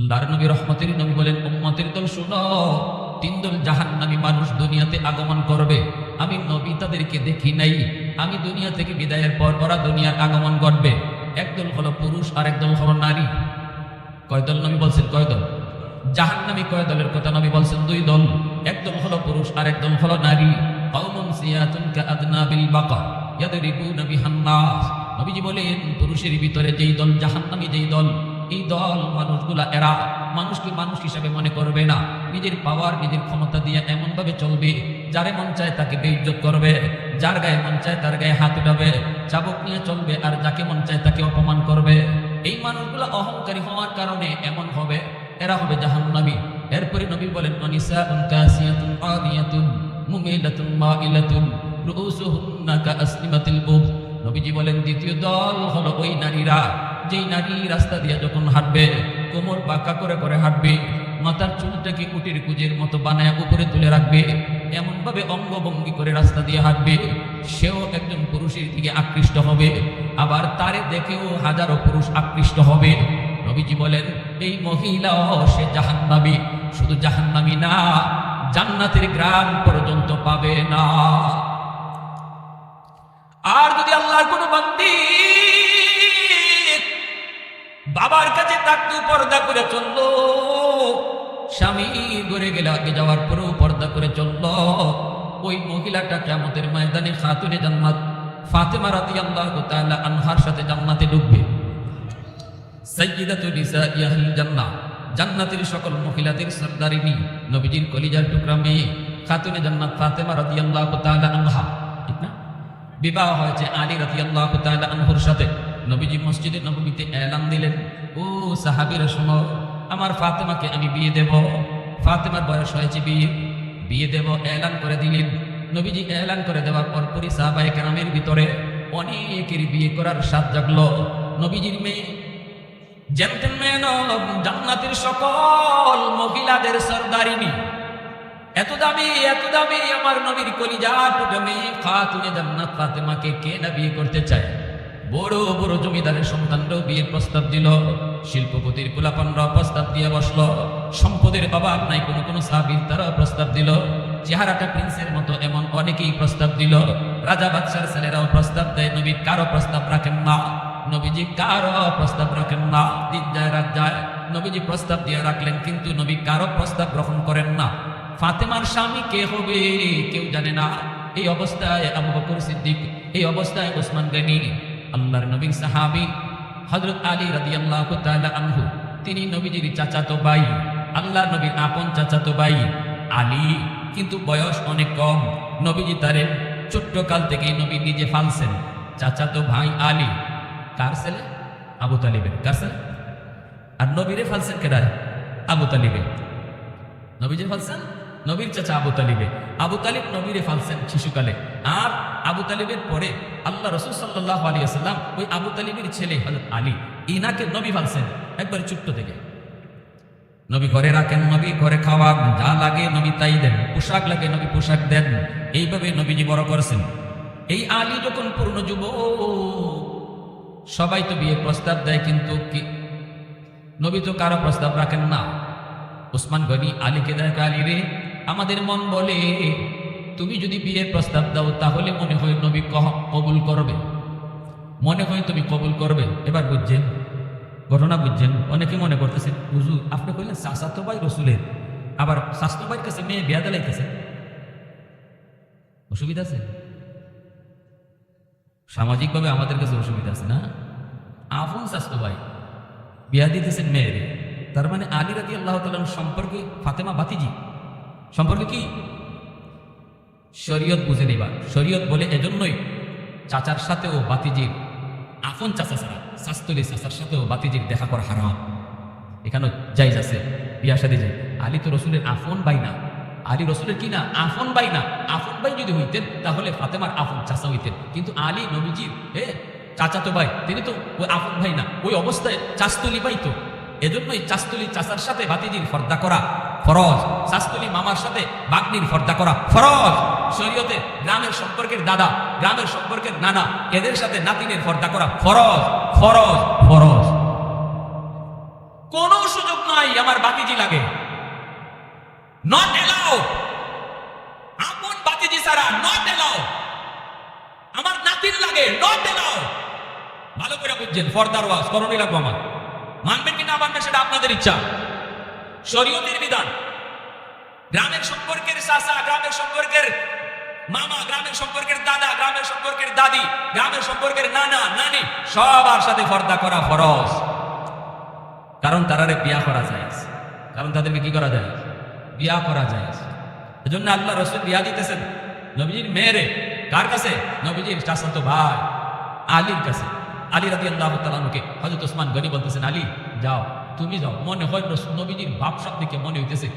আল্লাহর নবী রহমতের নবী বলেন, উম্মতের দল শুনো, তিন দল জাহান্নামী মানুষ দুনিয়াতে আগমন করবে। আমি নবী তাদেরকে দেখি নাই। আমি দুনিয়া থেকে বিদায়ের পর ওরা দুনিয়ার আগমন ঘটবে একদল হলো পুরুষ আর একদল হলো নারী। কয় দল নবী বলছেন? কয় দল? জাহান্নামী কয় দলের কথা নবী বলছেন? দুই দল। একদল হলো পুরুষ আর একদল হলো নারী। নবীজি বলেন, পুরুষের ভিতরে যেই দল, জাহান্নামী যেই দল এই দল মানুষগুলা এরা মানুষকে মানুষ হিসাবে মনে করবে না। নিজের পাওয়ার নিজের ক্ষমতা দিয়ে এমন ভাবে চলবে, যারে মন চায় তাকে বেইজ্জত করবে, যার গায়ে মন চায় তার গায়ে হাত উঠাবে, চাবুক নিয়ে চলবে আর যাকে মন চায় তাকে অপমান করবে। এই মানুষগুলো অহংকারী হওয়ার কারণে এমন হবে, এরা হবে জাহান্নামী। এরপরে নবী বলেন কাসনিমাতিল বুখ নবীজি বলেন, দ্বিতীয় দল হলো ওই নারীরা। যেই নারী রাস্তা দিয়ে যখন হাঁটবে, কোমর বাঁকা করে করে হাঁটবে, মাথার চুলটাকে কুটির কুজের মতো বানায় উপরে তুলে রাখবে এমন ভাবে অঙ্গভঙ্গি করে রাস্তা দিয়ে হাঁটবে, সেও একজন পুরুষের দিকে আকৃষ্ট হবে। আবার তারে দেখেও হাজারো পুরুষ আকৃষ্ট হবে। নবীজি বলেন, এই মহিলাও সে জাহান্নামী। শুধু জাহান্নামী না, জান্নাতের গ্রাম পর্যন্ত পাবে না। আর যদি আল্লাহর বাবার কাছে থাকতে পর্দা করে চলল। স্বামী গড়ে গেলে আগে যাওয়ার পরেও পর্দা করে চলল। ওই মহিলাটা কেমতের ময়দানে খাতুনে জান্নাত, ফাতেমা রাদিয়াল্লাহু তাআলা আনহার সাথে জান্নাতে ঢুকবে সাইয়্যিদাতু নিসাই আহলিল জান্নাহ, জান্নাতের সকল মহিলাদের সরদারিনী, নবীজির কলিজার টুকরা মেয়ে, খাতুনে জান্নাত ফাতেমা রাদিয়াল্লাহু তাআলা আনহা। ঠিক না? বিবাহ হয়েছে আলী রাদিয়াল্লাহু তাআলা আনহুর সাথে। নবীজি মসজিদে নববীতে এলান দিলেন, ও সাহাবীরা শোনো, আমার ফাতেমাকে আমি বিয়ে দেব। ফাতেমার বয়স হয়েছে বিয়ে। বিয়ে দেব, এলান করে দিলেন। নবীজি এলান করে দেওয়ার পর পরই সাহাবায়ে কেরামের ভিতরে অনেকের বিয়ে করার স্বাদ জাগলো। নবীজির মেয়ে, জেন্টলম্যান, জান্নাতের সকল মহিলাদের সরদারিনী। এত দামি এত দামি আমার নবীর কলিজা টুকে মেয়ে খাতুনে জান্নাত ফাতেমাকে কে না বিয়ে করতে চায়? বড় বড় জমিদারের সন্তানরাও বিয়ের প্রস্তাব দিল। শিল্পপতির কুলাপানরাও প্রস্তাব দিয়ে বসল। সম্পদের অভাব নাই, কোনো কোনো সাহাবীর তারাও প্রস্তাব দিল। চেহারাটা প্রিন্সের মতো এমন অনেকেই প্রস্তাব দিল। রাজা বাদশার ছেলেরাও প্রস্তাব দেয় নবী কারও প্রস্তাব রাখেন না। নবীজি কারও প্রস্তাব রাখেন না, দিন যায়, রাত যায়। নবীজি প্রস্তাব দিয়ে রাখলেন, কিন্তু নবী কারও প্রস্তাব গ্রহণ করেন না। ফাতেমার স্বামী কে হবে, কেউ জানে না। এই অবস্থায় আবু বকর সিদ্দিক, এই অবস্থায় ওসমান গনি। আল্লাহর নবীর সাহাবি হযরত আলী তাআলা আনহু, তিনি নবীজির চাচাতো ভাই, আল্লাহর নবীর আপন চাচাতো ভাই আলী। কিন্তু বয়স অনেক কম, নবীজি তারে ছোট্ট কাল থেকেই নবী নিজে ফালছেন, চাচাতো ভাই আলী। কার ছেলে? আবু তালিবের। কার ছেলে? আর নবীরে ফালছেন কেডায়? আবু তালিবে নবীজি ফালছেন? নবীর চাচা আবু তালিবে। আবু তালিব নবীরে ফালছেন শিশুকালে। আর আবু তালিবের পরে আল্লাহ রসুল সাল্লাহ আলী আসাল্লাম ওই আবু তালিবের ছেলে হজরত আলী, ইনাকে নবী ফালছেন একবার ছোট্ট থেকে। নবী ঘরে রাখেন, নবী ঘরে খাওয়ান, যা লাগে নবী তাই দেন, পোশাক লাগে নবী পোশাক দেন, এইভাবে নবীজি বড় করছেন। এই আলী যখন পূর্ণ যুব সবাই তো বিয়ে প্রস্তাব দেয়, কিন্তু কি? নবী তো কারও প্রস্তাব রাখেন না। ওসমান গনি আলীকে দেখ আলী রে আমাদের মন বলে, তুমি যদি বিয়ের প্রস্তাব দাও, তাহলে মনে হয় নবী কহ- কবুল করবে। মনে হয় তুমি কবুল করবে। এবার বুঝছেন? ঘটনা বুঝছেন? অনেকে মনে করতেছেন হুজুর, আপনি কইলেন সাসাতো ভাই রসুলের, আবার স্বাস্থ্য ভাইয়ের কাছে মেয়ে বিয়া দিলাইতেছে? অসুবিধা আছে? সামাজিকভাবে আমাদের কাছে অসুবিধা আছে না? আফুন স্বাস্থ্য ভাই বিয়া দিতেছেন মেয়েরে। তার মানে আলী রাতি আল্লাহ সম্পর্কে ফাতেমা বাতিজি সম্পর্কে কি? শরীয়ত বুঝে নিবা। শরীয়ত বলে এজন্যই চাচার সাথেও বাতিজির, আপন চাচা ছাড়া, শাস্তুলি চাচার সাথেও বাতিজির দেখা করা হারাম। এখানে যাইজ আছে, বিয়া সাদি যাই আলী তো রসুলের আফন বাই না। আলী রসুলের কি না? আফন বাই না। আফন বাই যদি হইতেন, তাহলে ফাতেমার আফন চাচা হইতেন। কিন্তু আলী নবীজির, এ, চাচাতো ভাই, তিনি তো ওই আফন ভাই না। ওই অবস্থায় চাস্তলি ভাই তো এজন্যই চাস্তলি চাচার সাথে বাতিজির ফর্দা করা ফরজ। শাস্তুলি মামার সাথে বাগ্নির ফর্দা করা ফরজ। শরীয়তে গ্রামের সম্পর্কের দাদা, গ্রামের সম্পর্কের নানা, এদের সাথে নাতিনের ফর্দা করা ফরজ ফরজ ফরজ। কোনো সুযোগ নাই আমার বাতিজি লাগে। আপন বাতিজি সারা নট এলাও আমার নাতির লাগে নট এলাও ভালো করে বুঝছেন, ফর্দার ওয়াজ করণই লাগবো আমার। মানবেন কিনা মানবেন সেটা আপনাদের ইচ্ছা। শরীয়তের বিধান। গ্রামের সম্পর্কের চাচা, গ্রামের সম্পর্কের মামা, গ্রামের সম্পর্কের দাদা, গ্রামের সম্পর্কের দাদি, গ্রামের সম্পর্কের নানা, নানি, সবার সাথে পর্দা করা ফরজ। কারণ তারারে বিয়া করা যায় কারণ তাদেরকে কি করা যায়? বিয়া করা যায় এজন্য আল্লাহ রসুল বিয়া দিতেছেন। নবীজির মেয়েরে কার কাছে? নবীজির চাচাত ভাই, আলীর কাছে। আলী রাদি আল্লাহ তালানুকে হজরত ওসমান গনি বলতেছেন, আলী, যাও। তুমি যাও। মনে হয় নবীজির ভাব সব দিকে মনে হইতেছে।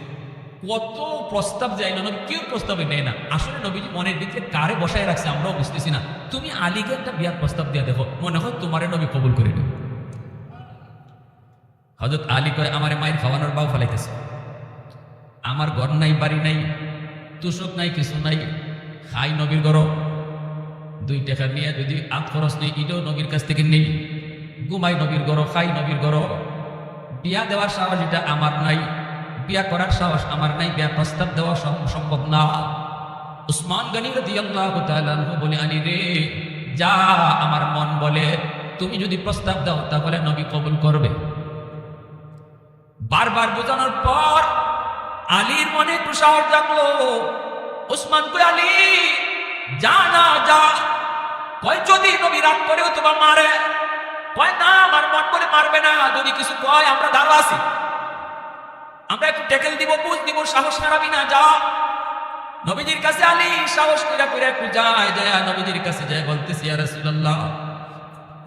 কত প্রস্তাব যায় না নবী কেউ প্রস্তাবে নেয় না। আসলে নবীজি মনের ভিতরে কারে বসায় রাখছে আমরাও বুঝতেছি না। তুমি আলীকে একটা বিয়ার প্রস্তাব দিয়ে দেখো। মনে হয় তোমারে নবী কবুল করে নেবে। হজরত আলী কয়, আমার মায়ের খাওয়ানোর বাউ ফেলাইতেছে। আমার ঘর নাই, বাড়ি নাই, তুষক নাই, কিছু নাই, খাই নবীর ঘর। দুই টাকা নিয়ে যদি আত খরচ নেই, ইটাও নবীর কাছ থেকে নেই। ঘুমাই নবীর ঘর, খাই নবীর ঘর। বিয়া দেওয়ার সাহস এটা আমার নাই। বিয়া করার সাহস আমার নাই, বিয়া প্রস্তাব দেওয়া সম্ভব না। উসমান গনি বলে, আলী রে, যা আমার মন বলে, তুমি যদি প্রস্তাব দাও তাহলে নবী কবুল করবে। বারবার বোঝানোর পর আলীর মনে একটু জাগলো। ওসমান কই, আলী, যা না যা কয় যদি নবী রাগ করেও তোমার মারে? কয় না আমার মন বলে মারবে না? যদি কিছু কয়, আমরা দাঁড়া আছি। আমরা একটু টেকেল দিব বুঝ দিব, সাহস হারাবি না যা নবীজির কাছে আলী, সাহস কইরা কইরা একটু যায় যায় নবীজির কাছে যায় বলতেছি, ইয়া রাসূলুল্লাহ,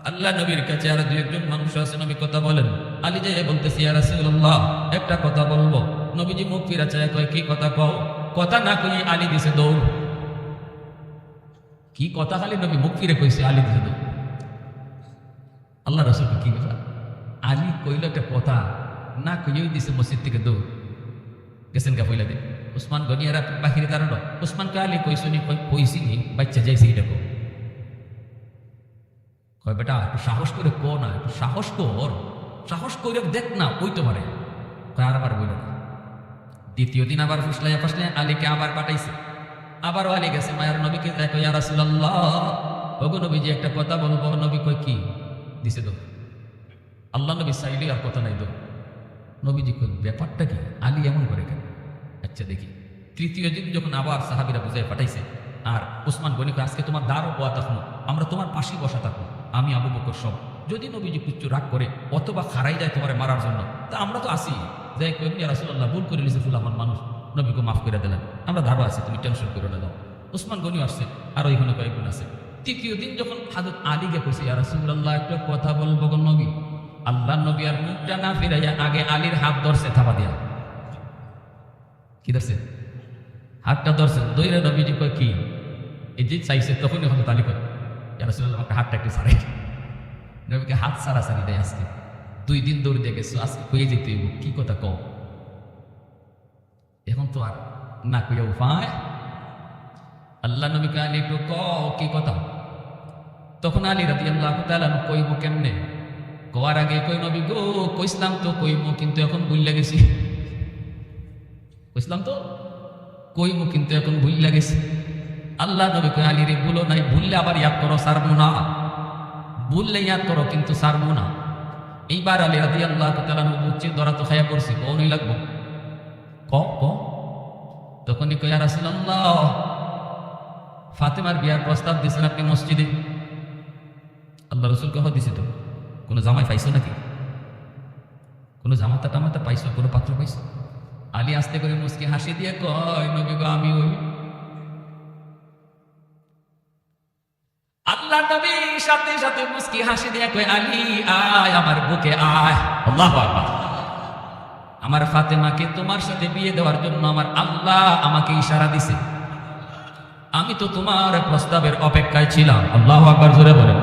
আল্লাহ নবীর কাছে আর দুই একজন মানুষ আছে, নবী কথা বলেন। আলী যে বলতেছি, ইয়া রাসূলুল্লাহ, একটা কথা বলব। নবীজি মুখ ফিরা চায়, কয়, কি কথা কও? কথা না কই আলী দিছে দৌড়। কি কথা খালি নবী মুখ ফিরে কইছে, আলী দিছে দৌড়। আল্লাহ রসুল কি কথা? আলী কইল একটা কথা, না কইই দিছে মসজিদ থেকে দৌড় গেছেন গা পইলা দে উসমান গনিয়ারা বাহিরে দাঁড়ানো। উসমান কে আলী কইসুনি নি? কই, কইছি নি, বাচ্চা যাইছি এটা কয়, বেটা, একটু সাহস করে ক না, একটু সাহস কর। সাহস করে দেখ না কইতে পারে কয়, আর আবার বইল না। দ্বিতীয় দিন আবার ফুসলাইয়া ফাসলাইয়া আলীকে আবার পাঠাইছে। আবারও আলী গেছে, মায়ার নবীকে দেখো, ইয়া রাসূলুল্লাহ। ওগো নবীজি একটা কথা বলব। নবী কয়, কি? দিছে তো। আল্লাহ নবী চাইলে আর কথা নাই তো। নবীজি কই ব্যাপারটা কি? আলী এমন করে কেন? আচ্ছা দেখি। তৃতীয় দিন যখন আবার সাহাবিরা বুঝাই পাঠাইছে আর উসমান গনি কয়, আজকে তোমার দ্বারও পোয়া থাকব আমরা তোমার পাশেই বসা থাকব আমি আবু বকর সব যদি নবীজি কুচ্ছু রাগ করে অথবা খারাই যায় তোমার মারার জন্য তা আমরা তো আসি যাই কই রাসুল্লাহ ভুল করে ফুল আমার মানুষ। নবীকে মাফ করে দিলেন। আমরা ধারো আছি তুমি টেনশন করো না দাও উসমান গনিও আসছে আর ওইখানে কয়েকজন আছে। তৃতীয় দিন যখন হাজরত আলীকে কইছে আর রাসূলুল্লাহ, একটা কথা বলব নবী। আল্লাহ নবী আর মুখটা না ফিরাইয়া আগে আলীর হাত ধরছে, থাপা দিয়া। কি ধরছে? হাতটা ধরছে। দইরা নবীজি কয়, কি? এই যে চাইছে, তখনই হলো তালি কয়, ইয়া রাসূলুল্লাহ, আমাকে হাতটা একটু সারাই নবীকে হাত সারাসারি দেয় আজকে। দুই দিন দৌড় দিয়ে গেছো, আজকে কয়ে যেতে কি কথা কও? এখন তো আর না কইয়া উপায়। আল্লাহ নবীকে আলী একটু কও, কি কথা? তখন আলী রাতি আল্লাহ তালানু কইব কেমনে? কওয়ার আগে কই, নবী গো কইসলাম তো কইব কিন্তু এখন ভুল গেছি। কইসলাম তো কইব কিন্তু এখন ভুল গেছি। আল্লাহ নবী কই আলী রে, ভুলো নাই, ভুললে আবার ইয়াদ করো সারবো না। ভুললে ইয়াদ করো, কিন্তু সারবো না। এইবার আলী রাতি আল্লাহ তালানু বুঝছি, ধরা তো খাইয়া করছি কৌনই লাগবো? ক ক। তখনই কইয়া রাসূলুল্লাহ, ফাতেমার বিয়ার প্রস্তাব দিয়েছেন আপনি মসজিদে। আল্লাহ রসুল কহ দিছে তো, কোনো জামাই পাইছো নাকি? কোনো জামাতা টামাতা পাইছো, কোনো পাত্র পাইছো? আলী আস্তে করে মুসকে হাসি দিয়ে কয়, নবী গো, আমি ওই আল্লাহ নবী সাথে সাথে মুসকি হাসি দিয়ে কয়, আলী, আয় আমার বুকে, আয়। আল্লাহ আমার ফাতেমাকে তোমার সাথে বিয়ে দেওয়ার জন্য আমার আল্লাহ আমাকে ইশারা দিছে। আমি তো তোমার প্রস্তাবের অপেক্ষায় ছিলাম। আল্লাহ আকবার জোরে বলেন।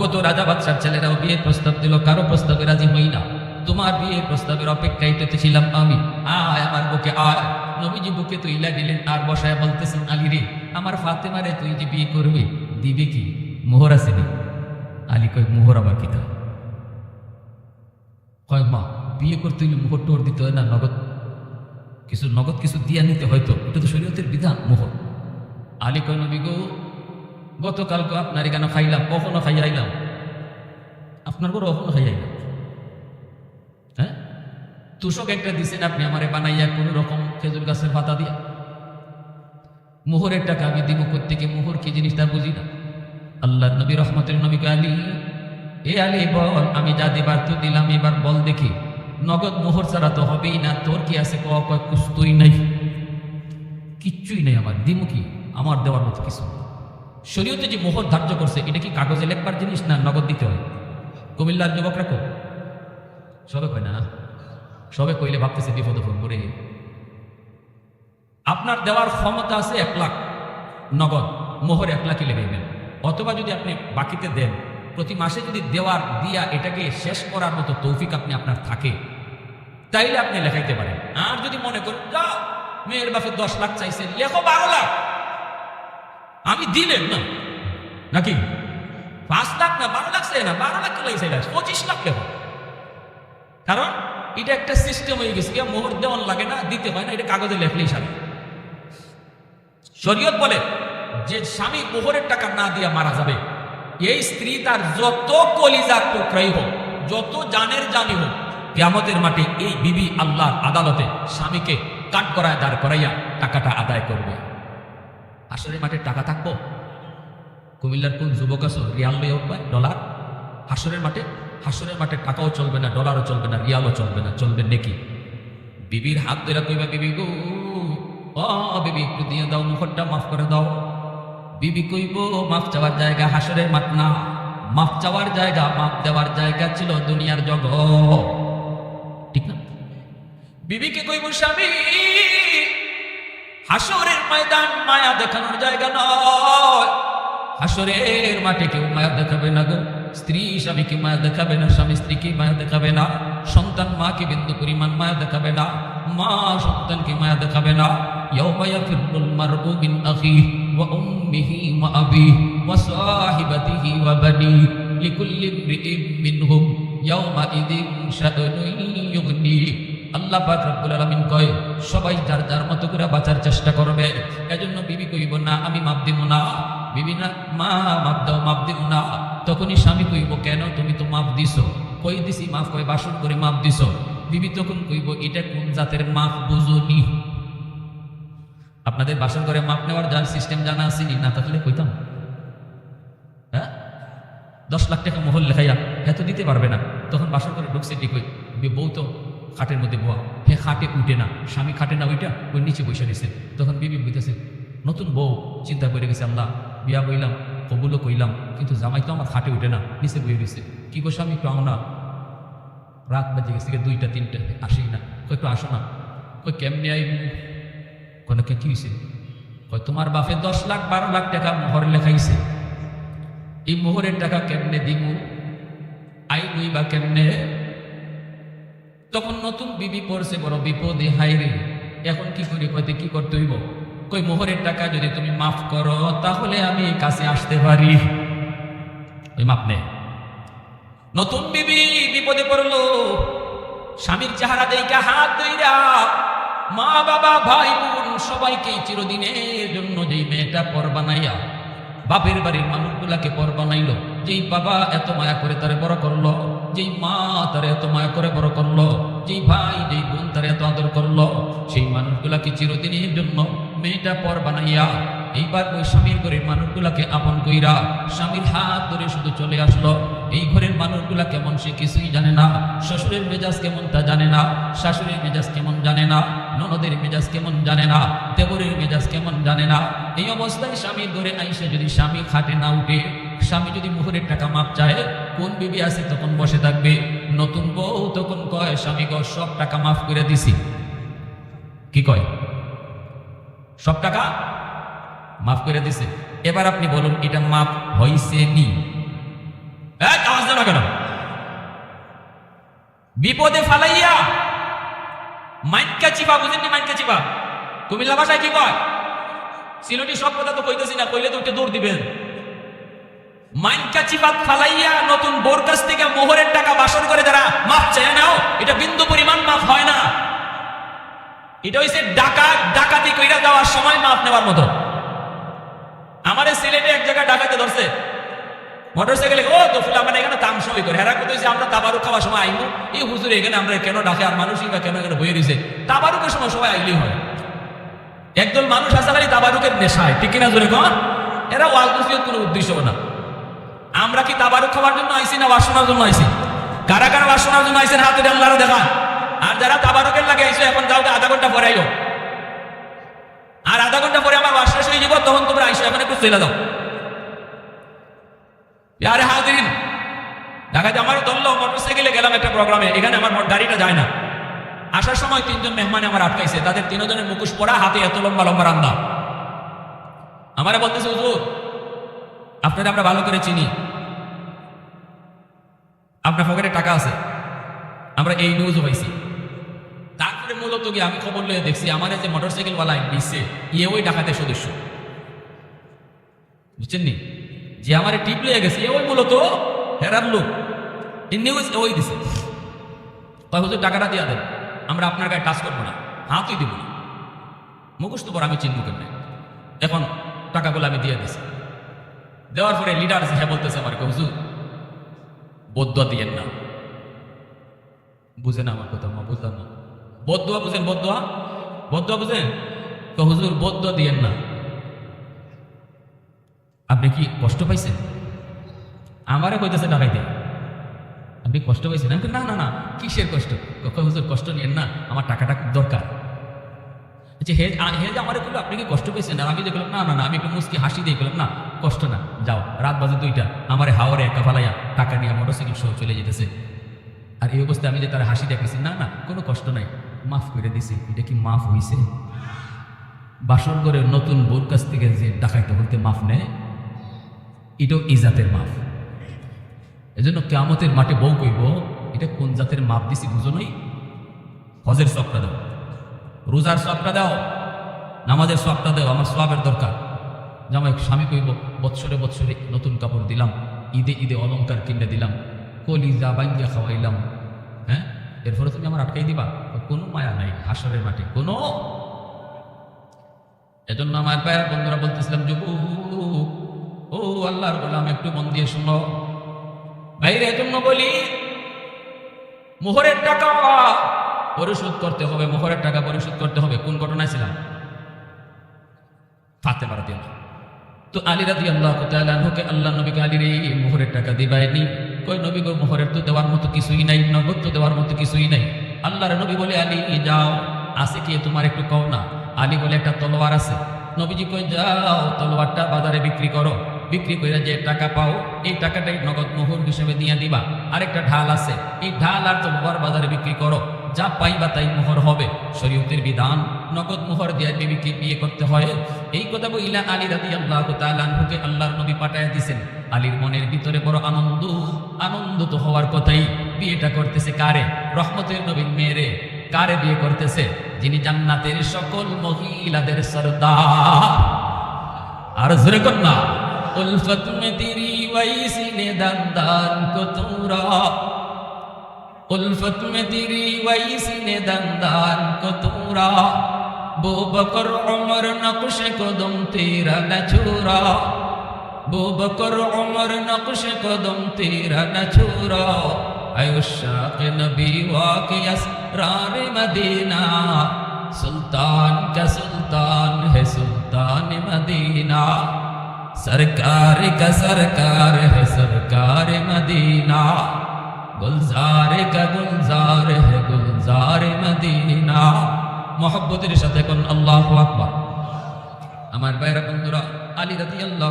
কত রাজা বাদশার ছেলেরাও বিয়ের প্রস্তাব দিল, কারও প্রস্তাবে রাজি হই না। তোমার বিয়ের প্রস্তাবের অপেক্ষায় ছিলাম আমি। আয় আমার বুকে, আয়। নবীজি বুকে তুই লাগিলেন, আর বসায় বলতেছেন, আলী রে, আমার ফাতেমারে তুই যে বিয়ে করবি, দিবে কি? মোহর আছে নি আলী কয়, মোহর আবার কি তা? কয়, মা, বিয়ে করতে হইলে মোহর টোহর দিতে হয় না, নগদ কিছু নগদ কিছু দিয়া নিতে হয়তো এটা তো শরীয়তের বিধান, মোহর। আলী কয়, নবী গো গতকালকে আপনার এখানে খাইলাম, কখনো খাইয়া আইলাম আপনার ঘরে কখনো খাইয়া আইলাম হ্যাঁ? তুষক একটা দিছেন আপনি আমারে বানাইয়া কোনো রকম খেজুর গাছের পাতা দিয়া। মোহরের টাকা আমি দিব থেকে মোহর কি জিনিসটা বুঝি না। আল্লাহ নবী, রহমতের নবী আলী? এ আলী বল, আমি যা দেবার তো দিলাম, এবার বল দেখি। নগদ মোহর ছাড়া তো হবেই না, তোর কি আছে কয়, কুস্তুই নাই। কিচ্ছুই নেই আমার, দিমু কি? আমার দেওয়ার মতো কিছু। শরীয়তে যে মোহর ধার্য করছে, এটা কি কাগজে লেখবার জিনিস না নগদ দিতে হয়? কুমিল্লার যুবকরা কো? সবে কয় না সবে কইলে ভাবতেছে বিপদ ফোন করে আপনার দেওয়ার ক্ষমতা আছে এক লাখ নগদ, মোহর এক লাখই লেগাইবেন অথবা যদি আপনি বাকিতে দেন, প্রতি মাসে যদি দেওয়ার দিয়া এটাকে শেষ করার মতো তৌফিক আপনি আপনার থাকে, তাইলে আপনি লেখাইতে পারেন। আর যদি মনে করেন যা মেয়ের বাপে দশ লাখ চাইছে, লেখো বারো লাখ। আমি দিলেন না। নাকি? পাঁচ লাখ না বারো লাখ চাই না, বারো লাখ কেলাই চাই পঁচিশ লাখ লেখো কারণ এটা একটা সিস্টেম হয়ে গেছে। মোহর দেওয়ান লাগে না, দিতে হয় না, এটা কাগজে লেখলেই সারে। শরীয়ত বলে যে স্বামী মোহরের টাকা না দিয়া মারা যাবে, এই স্ত্রী তার যত কলিজার টুকরাই হোক, যত জানের জানি হোক, কেয়ামতের মাঠে এই বিবি আল্লাহর আদালতে স্বামীকে কাট করায় দাঁড় করাইয়া টাকাটা আদায় করবে। আসলে মাঠে টাকা থাকব? কুমিল্লার কোন যুবক আছো? রিয়াল লইয়া উঠবে ডলার? হাসরের মাঠে? হাসরের মাঠে টাকাও চলবে না, ডলারও চলবে না, রিয়ালও চলবে না, চলবে নেকি? বিবির হাত ধরে কইবা, বিবি গো ও বিবি, একটু দিয়ে দাও মুখটা মাফ করে দাও। বিবি কইব, মাফ চাওয়ার জায়গা হাসরের মাঠ না, মাফ চাওয়ার জায়গা, মাফ দেওয়ার জায়গা ছিল দুনিয়ার জগৎ। ঠিক না? বিবিকে কইব, স্বামী হাসরের ময়দান মায়া দেখানোর জায়গা নয়। হাসরের মাঠে কেউ মায়া দেখাবে না গো। স্ত্রী স্বামীকে মায়া দেখাবে না, স্বামী স্ত্রীকে মায়া দেখাবে না। সন্তান মাকে বিন্দু পরিমাণ মায়া দেখাবে না। মা সন্তানকে মায়া দেখাবে না। ইয়াউমায়া আল্লাহ পাক রব্বুল আলামিন কয়, সবাই যার যার মতো করে বাঁচার চেষ্টা করবে। এজন্য বিবি কইব, না, আমি মাপ দিব না। বিবি না, মা, মাপ দাও, মাপ দিব না। তখনই স্বামী কইব, কেন তুমি তো মাপ দিছো? কই দিছি মাফ কয় বাসন করে মাপ দিছো? বিবি তখন কইব, এটা কোন জাতের মাপ বুঝুনি? আপনাদের বাসন করে মাপ নেওয়ার যার সিস্টেম জানা আসেনি না থাকলে কইতাম। হ্যাঁ? দশ লাখ টাকা মোহর লেখাইয়া, এত দিতে পারবে না। তখন বাসন করে ঢুকছে ঠিক বউ তো খাটের মধ্যে বোয়া হে খাটে উঠে না, স্বামী খাটে না, ওইটা ওই নিচে বসে দিছে তখন বিবি বুঝতেছে নতুন বউ, চিন্তা করে গেছে আল্লাহ, বিয়া কইলাম, কবুলও কইলাম, কিন্তু জামাই তো আমার খাটে উঠে না, নিচে বয়ে গেছে কি গো স্বামী আও না? রাত বাজে গেছে দুইটা, তিনটা আসি না। একটু আসো না। কই কেমনে আইবু? কোনো কে কি হয়েছে কয়, তোমার বাপে দশ লাখ, বারো লাখ টাকা মোহর লেখাইছে। এই মোহরের টাকা কেমনে দিমু? আইবই বা কেমনে? তখন নতুন বিবি পড়ছে, বড় বিপদে হাইরে এখন কি করি, কইতে কি করতে হইব? কই, মোহরের টাকা যদি তুমি মাফ করো, তাহলে আমি কাছে আসতে পারি। ওই মাপ নে। নতুন বিবি বিপদে পড়ল, স্বামীর চেহারা দেখে হাত দইরা মা বাবা ভাই বোন সবাইকে চিরদিনের জন্য যেই মেয়েটা পর বানাইয়া, বাপের বাড়ির মানুষগুলাকে পর বানাইলো, যেই বাবা এত মায়া করে তারে বড় করল যেই মা তারে এত মায়া করে বড় করল, যেই ভাই, যেই বোন তারে এত আদর করল, সেই মানুষগুলাকে চিরদিনের জন্য মেয়েটা পর বানাইয়া এইবার ওই স্বামীর ঘরের মানুষগুলাকে আপন কইরা স্বামীর হাত ধরে শুধু চলে আসলো? এই ঘরের মানুষগুলা কেমন সে কিছুই জানে না, শ্বশুরের মেজাজ কেমন তা জানে না, শাশুড়ির মেজাজ কেমন জানে না, ননদের মেজাজ কেমন জানে না, দেবরের মেজাজ কেমন জানে না। এই অবস্থায় স্বামীর ঘরে আইসে যদি স্বামী খাটে না উঠে স্বামী যদি মুহরের টাকা মাপ চায়, কোন বিবি আছে তখন বসে থাকবে, নতুন বউ তখন কয়, স্বামী গো, সব টাকা মাফ করে দিছি। কি কয়? সব টাকা মাফ করে দিছে। এবার আপনি বলুন, এটা মাফ হইছে নি? আওয়াজ কেন? বিপদে ফালাইয়া মাইনকা চিপা বুঝেননি মাইনকা চিপা? কুমিল্লা ভাষায় কি কয়? সিলটি সব কথা তো কইতেছি না, কইলে তো উঠে দৌড় দিবেন। মাইনকা চিপাত ফালাইয়া নতুন বোর থেকে মোহরের বাসন করে চেয়ে নাও, এটা বিন্দু পরিমাণ হয় না। এটা হইছে ডাকাত ডাকাতি কইরা দেওয়ার সময় নেওয়ার মতো। সিলেটে এক জায়গায় ডাকাতে ধরছে। মানে এখানে করে। আমরা খাওয়ার সময় এই হুজুর এখানে আমরা কেন ডাকে? আর মানুষই বা কেন এখানে তাবারুকের সময় সবাই আইলেই হয়। মানুষ আছে খালি তাবারুকের নেশায়। ঠিক কিনা জোরে কন? এরা ওয়াল কুসিয়ত কোনো উদ্দেশ্য না। আমরা কি তাবারুক খাওয়ার জন্য আইছি না বাসনার জন্য আইছি? কারা কারা বাসনার জন্য আইছেন হাতে আল্লাহরা দেখা আর যারা তাবারুকের লাগে আইছো, এখন যাও আধা ঘণ্টা পরে আইও আর আধা ঘণ্টা পরে আমার বাসনা হয়ে যাব, তখন তোমরা আইসো, এখন একটু চলে দাও আরে হাজিরিন ঢাকাতে আমার ধরলো, মোটরসাইকেলে গেলাম একটা প্রোগ্রামে, এখানে আমার গাড়িটা যায় না। আসার সময় তিনজন মেহমান আমার আটকাইছে, তাদের তিনজনের মুখোশ পরা, হাতে এত লম্বা লম্বা রান্দা। আমারে বলতেছে, হুজুর আপনারা আমরা ভালো করে চিনি। আপনার পকেটে টাকা আছে। আমরা এই নিউজও পাইছি। তারপরে মূলত গিয়ে আমি খবর লয়ে দেখছি আমার যে মোটরসাইকেলওয়ালা নিচ্ছে ইয়ে ওই ডাকাতের সদস্য। বুঝছেন নি? যে আমার টিপ লয়ে গেছে এ ওই মূলত হেরার লোক। এই নিউজ ওই দিছে। কয়, হুজুর, টাকাটা দিয়া দেন। আমরা আপনার গায়ে টাচ করব না। হাতই দিব না। মুখোশ তো পর আমি চিনব কেন এখন টাকাগুলো আমি দিয়ে দিছি। দেওয়ার পরে লিডার হ্যাঁ বলতেছে আমার হুজুর, বদুয়া দিয়েন না। বুঝে না আমার কথা, মা, বুঝলাম না। বদুয়া বুঝেন, বদুয়া? বদুয়া বুঝেন? তো হুজুর, বদুয়া দিয়েন না। আপনি কি কষ্ট পাইছেন? আমারে কইতেছে ডাকাইতে আপনি কষ্ট পাইছেন? আমি না না না, কিসের কষ্ট? কখন হুজুর, কষ্ট নিয়েন না, আমার টাকাটা খুব দরকার। আচ্ছা হে হে আমারে বলল আপনি কি কষ্ট পেয়েছেন আর আমি দেখলাম, না না না, আমি একটু মুসকি হাসি দিয়ে গেলাম না কষ্ট না, যাও, রাত বাজে দুইটা, আমার হাওয়ারে একা ফালাইয়া টাকা নিয়ে মোটরসাইকেল সহ চলে যেতেছে। আর এই অবস্থায় আমি যে তার হাসি দেখেছি না না, কোনো কষ্ট নাই, মাফ করে দিছি, এটা কি মাফ হইছে? বাসন করে নতুন বোর কাছ থেকে যে ডাকাইতে বলতে মাফ নেয়, এটাও ইজাতের মাফ। এজন্য কেয়ামতের মাঠে বউ কইব, এটা কোন জাতের মাপ দিছি বুঝো নই? হজের সবটা দাও, রোজার সবটা দাও, নামাজের সবটা দাও, আমার সবের দরকার। জামাই স্বামী কইব বৎসরে বৎসরে নতুন কাপড় দিলাম, ঈদে ঈদে অলংকার কিনে দিলাম কলি যা বাইঙ্গা খাওয়াইলাম হ্যাঁ? এরপরে তুমি আমার আটকাই দিবা? কোনো মায়া নাই, হাসরের মাঠে, কোনো। এজন্য আমার পায়ের বন্ধুরা বলতেছিলাম যুব ও আল্লাহর গোলাম, একটু মন দিয়ে শুনো। ভাইরে, এজন্য বলি, মোহরের টাকা পরিশোধ করতে হবে, মোহরের টাকা পরিশোধ করতে হবে। কোন ঘটনায় ছিলাম? ফাতে পারাতে তো আলী রাজি আল্লাহ তালকে আল্লাহ নবীকে আলীর এই মোহরের টাকা দিবায়নি। কই নবী গো, মোহরের তো দেওয়ার মতো কিছুই নাই, নগদ তো দেওয়ার মতো কিছুই নাই। আল্লাহর নবী বলে, আলী যাও, আছে কি তোমার একটু কও না? আলী বলে, একটা তলোয়ার আছে। নবীজি কই যাও, তলোয়ারটা বাজারে বিক্রি করো। বিক্রি করে যে টাকা পাও, এই টাকাটাই নগদ মোহর হিসেবে দিয়ে দিবা। আরেকটা ঢাল আছে, এই ঢাল আর তলোয়ার বাজারে বিক্রি করো। যা পাইবা তাই মোহর হবে। শরীয়তের বিধান, নগদ মোহর দিয়ে বিবিকে বিয়ে করতে হয়। এই কথা বইলা আলী রাদি আল্লাহ তালুকে আল্লাহর নবী পাঠায় দিছেন। আলীর মনের ভিতরে বড় আনন্দ আনন্দ তো হওয়ার কথাই। বিয়েটা করতেছে কারে? রহমতের নবীন মেয়েরে। কারে বিয়ে করতেছে? যিনি জান্নাতের সকল মহিলাদের সর্দার। আর জোরে না। উলফত মে তেরি ওয়াইসি নে দান দান उल्फत में तेरी वैसी ने दंदान को तूरा बो बकर उमर नकुश को दुम तेरा न छूरा बो बकर उमर नकुश को दुम तेरा न छूरा आयुषा के नबी वाक यसरार मदीना सुल्तान का सुल्तान है सुल्तान मदीना सरकार का सरकार है सरकार मदीना গুলজার কা গুলজার হে গুলজার মদিনা। মহব্বতের সাথে কোন আল্লাহ আকবার। আমার বাইরা বন্ধুরা, আলী রাতি আল্লাহ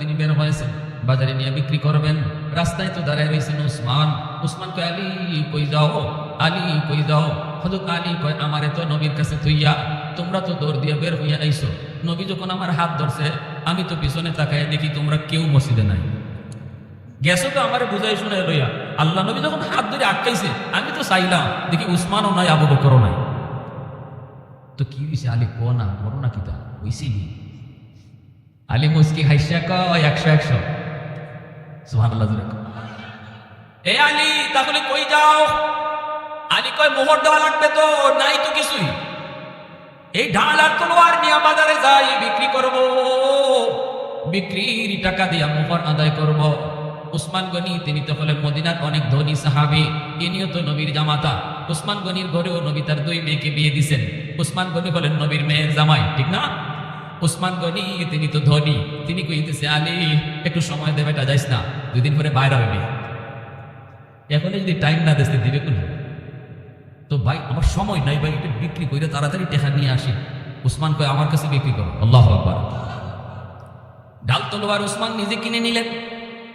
তিনি বের হয়েছেন, বাজারে নিয়ে বিক্রি করবেন। রাস্তায় তো দাঁড়ায় রয়েছেন উসমান। উসমান কয়, আলী কই যাও? আলী কই যাও? হজরত আলী কয়, আমারে তো নবীর কাছে তুইয়া তোমরা তো দৌড় দিয়ে বের হইয়া আইসো নবী যখন আমার হাত ধরছে, আমি তো পিছনে তাকায় দেখি তোমরা কেউ মসজিদে নাই। গেছো তো আমারে বুঝাই শুনে রইয়া আল্লাহ নবী যখন হাত ধরে আটকাইছে, আমি তো চাইলাম, দেখি উসমানও নাই আবু বকরও নাই। তো কি হয়েছে আলী কো না বলো না কিতা হইছি নি। আলী মুসকি হাইসা কয়, একশো একশো। কও। এ আলী, তাহলে কই যাও? আলী কয়, মোহর দেওয়া লাগবে তো, নাই তো কিছুই। এই ঢাল আর তলোয়ার নিয়ে বাজারে যাই, বিক্রি করব। বিক্রির টাকা দিয়া মোহর আদায় করব। উসমান গনি, তিনি তো হলেন মদিনার অনেক ধনী সাহাবি। ইনিও তো নবীর জামাতা। উসমান গনির ঘরেও নবী তার দুই মেয়েকে বিয়ে দিছেন। উসমান গনি হলেন নবীর মেয়ের জামাই, ঠিক না? উসমান গনি, তিনি তো ধনী। তিনি কইতেছে, আলী, একটু সময় দেবে এটা যাইস না। দুই দিন পরে বাইরে হবে। এখন যদি টাইম না দিতে দিবে কোন তো ভাই, আমার সময় নাই ভাই এটা বিক্রি করে তাড়াতাড়ি টেকা নিয়ে আসি। উসমান কয়, আমার কাছে বিক্রি করো। আল্লাহ ডাল তলোয়ার উসমান নিজে কিনে নিলেন।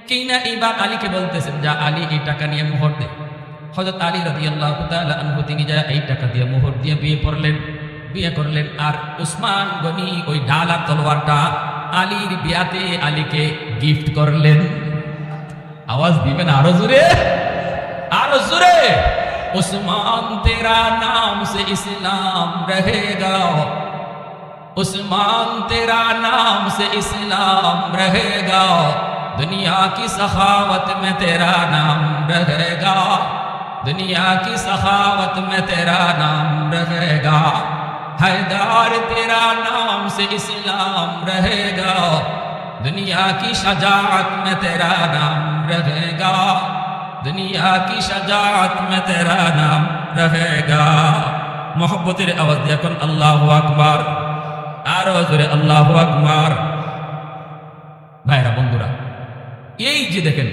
কিনা এইবার আলীকে বলতেছেন, যা আলী, এই টাকা নিয়ে মোহর দে। হজরত আলী রাজি আল্লাহ আনহু, তিনি যা এই টাকা দিয়ে মোহর দিয়ে বিয়ে করলেন। বিয়ে করলেন আর উসমান গনি ওই ডালা আর তলোয়ারটা আলীর বিয়াতে আলীকে গিফট করলেন। আওয়াজ দিবেন আরও জোরে আরও জোরে। উসমান, তেরা নাম সে ইসলাম রহেগা। উসমান, তেরা নাম সে ইসলাম রহেগা। دنیا کی سخاوت میں تیرا نام رہے گا۔ دنیا کی سخاوت میں تیرا نام رہے گا۔ حیدار تیرا نام سے اسلام رہے گا۔ دنیا کی شجاعت میں تیرا نام رہے گا۔ دنیا کی شجاعت میں تیرا نام رہے گا۔ محبت اودیہ کن اللہ اکبر۔ آروز اللہ اکبر۔ এই যে দেখেন,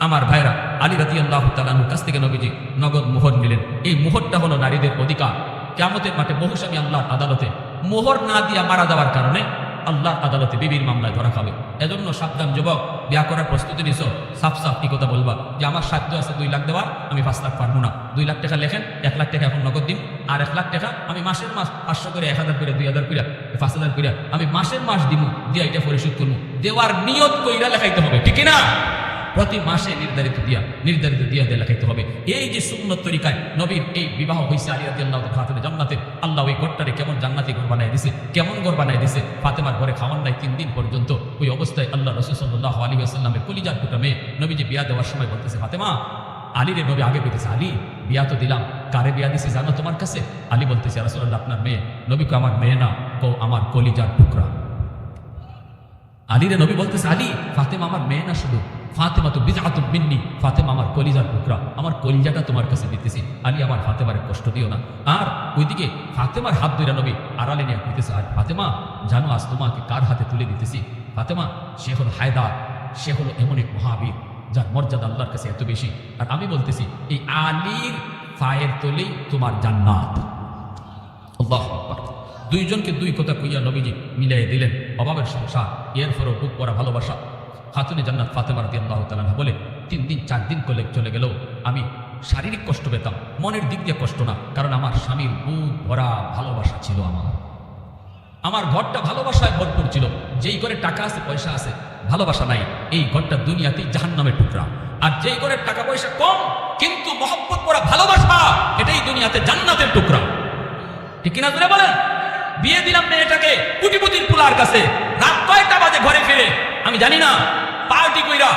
আমার ভাইরা আলী রাতি আল্লাহ কাছ থেকে নবীজি নগদ মোহর নিলেন। এই মোহরটা হলো নারীদের অধিকার। কেমতের মাঠে বহুস্বামী আল্লাহর আদালতে মোহর না দিয়া মারা যাওয়ার কারণে আল্লাহর আদালতে বিবির মামলায় ধরা খাবে। এজন্য সাবধান, যুবক। বিয়া করার প্রস্তুতি নিছো? সাফ সাফ, কি কথা বলবা? যে আমার সাধ্য আছে দুই লাখ দেওয়ার, আমি পাঁচ লাখ পারব না। দুই লাখ টাকা লেখেন, এক লাখ টাকা এখন নগদ দিন। আর এক লাখ টাকা আমি মাসের মাস পাঁচশো করে, এক হাজার করে, দুই হাজার করে পাঁচ হাজার করিয়া আমি মাসের মাস দিব দিয়ে এটা পরিশোধ করব দেওয়ার নিয়ত কইরা লেখাইতে হবে, ঠিক না প্রতি মাসে নির্ধারিত দিয়া নির্ধারিত দিয়া দিয়ে লেখাইতে হবে। এই যে সুন্নত তরিকায় নবীর এই বিবাহ হয়েছে আলী রাজি আল্লাহ খাতুনে জান্নাতে, আল্লাহ ওই ঘরটারে কেমন জান্নাতি ঘর বানাই দিছে, কেমন ঘর বানাই দিছে, ফাতেমার ঘরে খাওয়ান নাই তিন দিন পর্যন্ত ওই অবস্থায় আল্লাহ রসুল সাল্লাহ আলী আসাল্লামের কলিজার টুটা মেয়ে নবী যে বিয়া দেওয়ার সময় বলতেছে, ফাতেমা আলী রে নবী আগে বলতেছে, আলী, বিয়া তো দিলাম, কারে বিয়া দিছে জানো তোমার কাছে? আলী বলতেছে রাসুল্লাহ আপনার মেয়ে, নবী কো আমার মেয়ে না কো আমার কলিজার টুকরা। আলী রে নবী বলতেছে, আলী, ফাতেমা, আমার মেয়ে না শুধু। ফাতেমা তো বিজাতুল মিন্নি। ফাতেমা আমার কলিজার টুকরা। আমার কলিজাটা তোমার কাছে দিতেছি। আলী আমার ফাতেমারে কষ্ট দিও না। আর ওইদিকে ফাতেমার হাত ধরে নবী আড়ালে নিয়ে কইতেছে, আর ফাতেমা, জানো আজ তোমাকে কার হাতে তুলে দিতেছি? ফাতেমা, সে হলো হায়দার। সে হলো এমন এক মহাবীর, যার মর্যাদা আল্লাহর কাছে এত বেশি। আর আমি বলতেছি, এই আলীর ফায়ের তলেই তোমার জান্নাত। দুইজনকে দুই কথা কইয়া নবীজি মিলাই দিলেন। অভাবের সংসার, এর ফরও বুক পড়া ভালোবাসা। খাতুনে জান্নাত ফাতেমা রাদি আল্লাহ তালানা বলে, তিন দিন, চার দিন কলে চলে গেল। আমি শারীরিক কষ্ট পেতাম, মনের দিক দিয়ে কষ্ট না, কারণ আমার স্বামীর বুক ভরা ভালোবাসা ছিল আমার। আমার ঘরটা ভালোবাসায় ভরপুর ছিল, যেই ঘরে টাকা আছে, পয়সা আছে, ভালোবাসা নাই, এই ঘরটা দুনিয়াতেই জাহান নামের টুকরা। আর যেই ঘরের টাকা পয়সা কম, কিন্তু মহব্বত করা ভালোবাসা, এটাই দুনিয়াতে জান্নাতের টুকরা। ঠিক কিনা বলেন? বিয়ে দিলাম মেয়েটাকে কুটিপুতির পুলার কাছে। রাত কয়েকটা বাজে ঘরে ফিরে? আমি জানি না। পার্টি কইরা।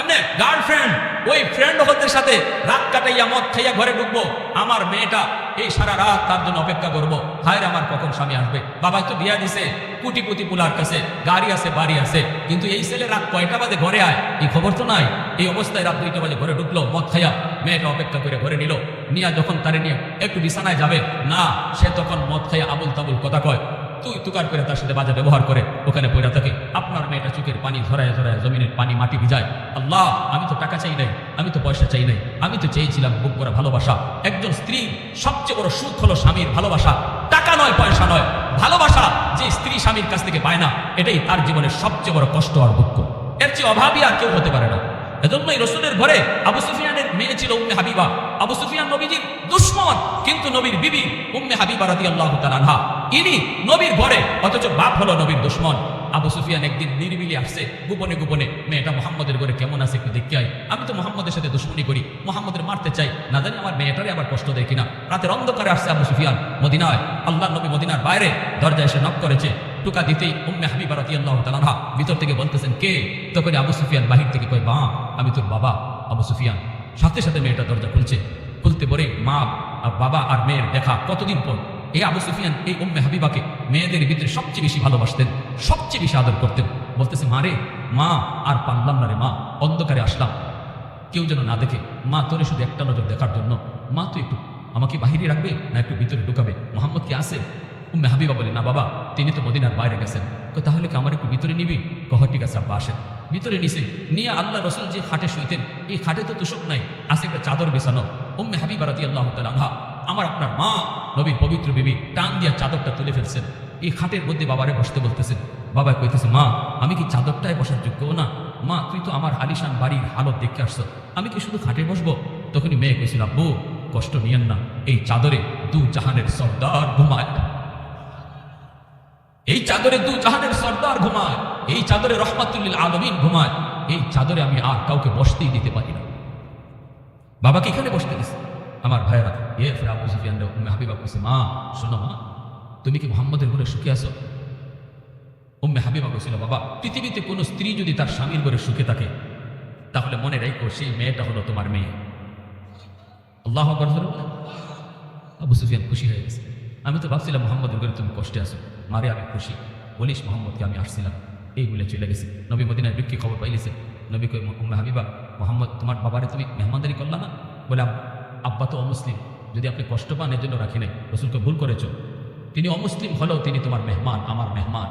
এমনি গার্লফ্রেন্ড ওই ফ্রেন্ড হদের সাথে রাত কাটাইয়া মদ খাইয়া ঘরে ঢুকবো। আমার মেয়েটা এই সারা রাত তার জন্য অপেক্ষা করব। হায় আমার কখন স্বামী আসবে? বাবা তো বিয়া দিছে। কুটিপুতি পুলার কাছে গাড়ি আছে, বাড়ি আছে। কিন্তু এই ছেলে রাত কয়টা বাজে ঘরে আয়? এই খবর তো নাই। এই অবস্থায় রাত দুইটা বাজে ঘরে ঢুকলো, মদ খাইয়া মেয়েটা অপেক্ষা করে ঘরে নিল। নিয়া যখন তারে নিয়ে একটু বিছানায় যাবে, না, সে তখন মদ খাইয়া আবুল তাবুল কথা কয়। তুই তুকার করে তার সাথে বাজে ব্যবহার করে, ওখানে পড়ে থাকে। আপনার মেয়েটা চোখের পানি ধরায় ধরায় জমিনের পানি মাটি ভিজায়। আল্লাহ, আমি তো টাকা চাই নাই, আমি তো পয়সা চাই নাই, আমি তো চেয়েছিলাম বুক করা ভালোবাসা। একজন স্ত্রী সবচেয়ে বড় সুখ হলো স্বামীর ভালোবাসা। টাকা নয়, পয়সা নয়, ভালোবাসা যে স্ত্রী স্বামীর কাছ থেকে পায় না, এটাই তার জীবনের সবচেয়ে বড় কষ্ট আর দুঃখ। এর চেয়ে অভাবই আর কেউ হতে পারে না। এজন্যই রসুলের ঘরে আবু সুফিয়ানের মেয়ে ছিল উম্মে হাবিবা। আবু সুফিয়ান নবীজির দুশ্মন, কিন্তু নবীর বিবি উম্মে হাবিবা রাদি আল্লাহ তালানহা ইনি নবীর ঘরে, অথচ বাপ হলো নবীর দুশ্মন। আবু সুফিয়ান একদিন নিরিবিলি আসছে, গোপনে গোপনে, মেয়েটা মোহাম্মদের ঘরে কেমন আছে একটু দেখতে আই আমি তো মোহাম্মদের সাথে দুশ্মনী করি, মোহাম্মদের মারতে চাই। না জানি আমার মেয়েটারে আবার কষ্ট দেয় কিনা। রাতের অন্ধকারে আসছে আবু সুফিয়ান মদিনায়। আল্লাহ নবী মদিনার বাইরে দরজায় এসে নক করেছে। টুকা দিতেই উম্মে হাবিবা রাদিয়াল্লাহু তাআলা আনহা ভিতর থেকে বলতেছেন, কে? তখন আবু সুফিয়ান বাহির থেকে কয় বা আমি তোর বাবা। আবু সুফিয়ান সাথে সাথে মেয়েটা দরজা খুলছে। খুলতে পরে মা আর বাবা আর মেয়ের দেখা কতদিন পর? এই আবু সুফিয়ান, এই উম্মে হাবিবাকে মেয়েদের ভিতরে সবচেয়ে বেশি ভালোবাসতেন, সবচেয়ে বেশি আদর করতেন। বলতেছে, মা রে, মা, আর পারলাম না রে, মা, অন্ধকারে আসলাম। কেউ যেন না দেখে, মা, তোরে শুধু একটা নজর দেখার জন্য। মা, তুই একটু আমাকে বাহিরে রাখবে না একটু ভিতরে ঢুকাবে? মোহাম্মদ কি আছে? উম্মে হাবিবা বলে, না বাবা, তিনি তো মদিনার বাইরে গেছেন। তো তাহলে কি আমার একটু ভিতরে নিবি? কহ ঠিক আছে, আব্বা, আসেন। ভিতরে নিছে, নিয়ে আল্লাহ রসুল যে খাটে শুইতেন, এই খাটে তো তুষক নাই, আছে একটা চাদর বেছানো। উম্মে হাবিবা রাতি আল্লাহ আমার আপনার মা নবীর পবিত্র বিবি, টান দিয়া চাদরটা তুলে ফেলছেন। এই খাটের মধ্যে বাবারে বসতে বলতেছেন। বাবা কইতেছে, মা, আমি কি চাদরটায় বসার যোগ্য না? মা, তুই তো আমার আলিশান বাড়ির হালত দেখতে আসছো। আমি কি শুধু খাটে বসবো? তখনই মেয়ে কইছিল, আব্বু, কষ্ট নিয়েন না। এই চাদরে দু জাহানের সর্দার ঘুমায়। এই চাদরে দু জাহানের সর্দার ঘুমায়। এই চাদরে রহমাতুল্লিল আলমিন ঘুমায়। এই চাদরে আমি আর কাউকে বসতেই দিতে পারি না। বাবাকে এখানে বসতে দিছে। আমার ভাইয়েরা, এ ফের আবু সুফিয়ান উম্মে হাবিবা কইছে মা, শোনো মা, তুমি কি মোহাম্মদের ঘরে সুখে আছো? উম্মে হাবিবা কইছিল বাবা, পৃথিবীতে কোনো স্ত্রী যদি তার স্বামীর ঘরে সুখে থাকে, তাহলে মনে রেখো সেই মেয়েটা হলো তোমার মেয়ে। আল্লাহ আবু সুফিয়ান খুশি হয়ে গেছে। আমি তো ভাবছিলাম মোহাম্মদের ঘরে তুমি কষ্টে আছো। মারে আমি খুশি। বলিস মোহাম্মদকে আমি আসছিলাম। এই বলে চলে গেছে। নবী মদিনার বিক্রি খবর পাইলেছে। নবী কই উম্মে হাবিবা, মোহাম্মদ, তোমার বাবারে তুমি মেহমানদারি করলা না? বলে আব্বা তো অমুসলিম। যদি আপনি কষ্ট পান, এর জন্য রাখি নাই। রসুলকে ভুল করেছ। তিনি অমুসলিম হলেও তিনি তোমার মেহমান, আমার মেহমান।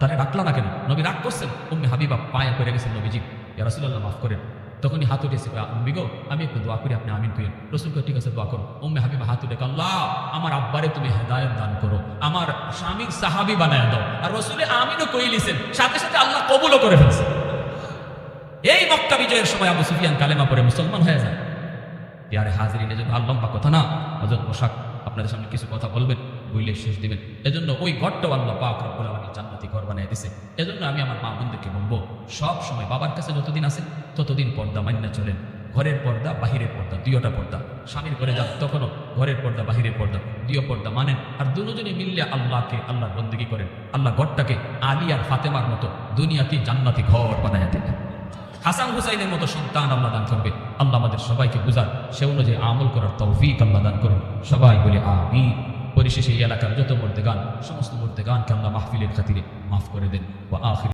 তারা রাখলা না কেন? নবী রাগ করছেন। উম্মে হাবিবা পায়ে করে গেছেন নবীজি ইয়া রাসূলুল্লাহ, মাফ করেন। তখনই হাত উঠেছে উম্মি গো, আমি একটু দোয়া করি, আপনি আমিন করেন রসুল ঠিক আছে, দোয়া করো। উম্মে হাবিবা হাত উঠে আল্লাহ, আমার আব্বারে তুমি হেদায়ত দান করো। আমার স্বামীর সাহাবি বানায় দাও। আর রসুলে আমিনও কইলিছেন সাথে সাথে আল্লাহ কবুলও করে ফেলছে এই মক্কা বিজয়ের সময় আবু সুফিয়ান কালেমা পরে মুসলমান হয়ে যায়। ইয়ারে হাজিরিনে যদি আর লম্বা কথা না হজরত পোশাক আপনাদের সামনে কিছু কথা বলবেন, বইলে শেষ দিবেন। এজন্য ওই ঘরটাও আল্লাহ পাক রব্বুল আলামিন জান্নাতি ঘর বানিয়ে দিছে এজন্য আমি আমার মা বোনদেরকে বলব, সব সময় বাবার কাছে যতদিন আছে, ততদিন পর্দা মান্য চলেন। ঘরের পর্দা, বাহিরের পর্দা, দুইটা পর্দা। স্বামীর ঘরে যান তখনও ঘরের পর্দা, বাহিরের পর্দা দুই পর্দা মানেন। আর দুজনে মিললে আল্লাহকে আল্লাহর বন্দী করেন। আল্লাহ ঘরটাকে আলী আর ফাতেমার মতো দুনিয়াতে জান্নাতি ঘর বানায় দেন হাসান হুসাইনের মতো সন্তান আল্লাহ দান করবে। আল্লাহ আমাদের সবাইকে বুঝার সে অনুযায়ী আমল করার তৌফিক আল্লাহ দান করুন। সবাই বলে আমি পরিশেষে এই এলাকার যত মর্দে গান সমস্ত মর্দে গানকে আল্লাহ মাহফিলের খাতিরে মাফ করে দেন। বা আখির